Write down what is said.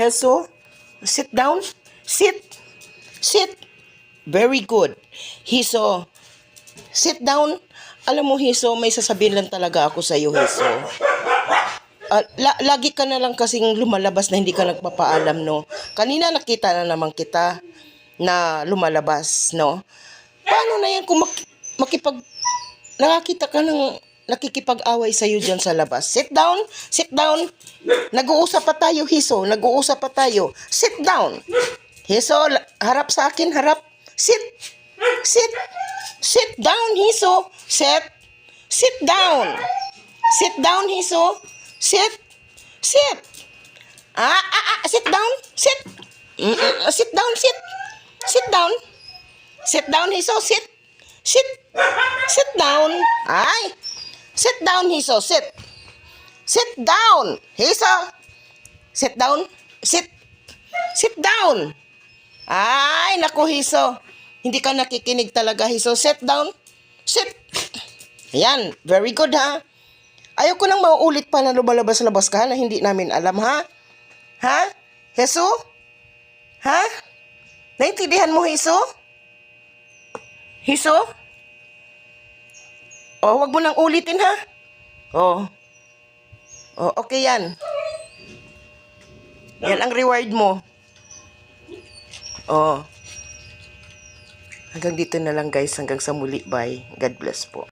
Heso, sit down. Sit. Sit. Very good. Hiso, sit down. Alam mo, Hiso, may sasabihin lang talaga ako sa iyo, Hiso. Ah, la- lagi ka na lang kasing lumalabas na hindi ka nagpapaalam, no? Kanina nakita na naman kita na lumalabas, no? Paano na yan kung mak- makipag... Nakakita ka ng nakikipag-away sa'yo dyan sa labas. Sit down, sit down. Nag-uusap pa tayo, Hiso. Nag-uusap pa tayo. Sit down. Hiso, harap sa akin, harap. Sit. Sit. Sit down, Hiso. Sit. Sit down. Sit down, Hiso. Sit. Sit. Ah, ah, ah, sit down. Sit. Mm, mm, sit down, sit. Sit down. Sit down, Hiso. Sit. Sit. Sit down. Ay. Sit down, Hiso. Sit. Sit down. Hiso. Sit down. Sit. Sit down. Ay, naku, Hiso. Hindi ka nakikinig talaga, Hiso. Sit down. Sit. Ayan. Very good, ha? Ayaw ko nang mauulit pa na lumalabas-labas ka na hindi namin alam, ha? Ha? Heso? Ha? Naintindihan mo, Hiso? Hiso? Oh, wag mo nang ulitin, ha? Oh. Oh, okay yan. Yan ang reward mo. Oh. Hanggang dito na lang guys. Hanggang sa muli. Bye. God bless po.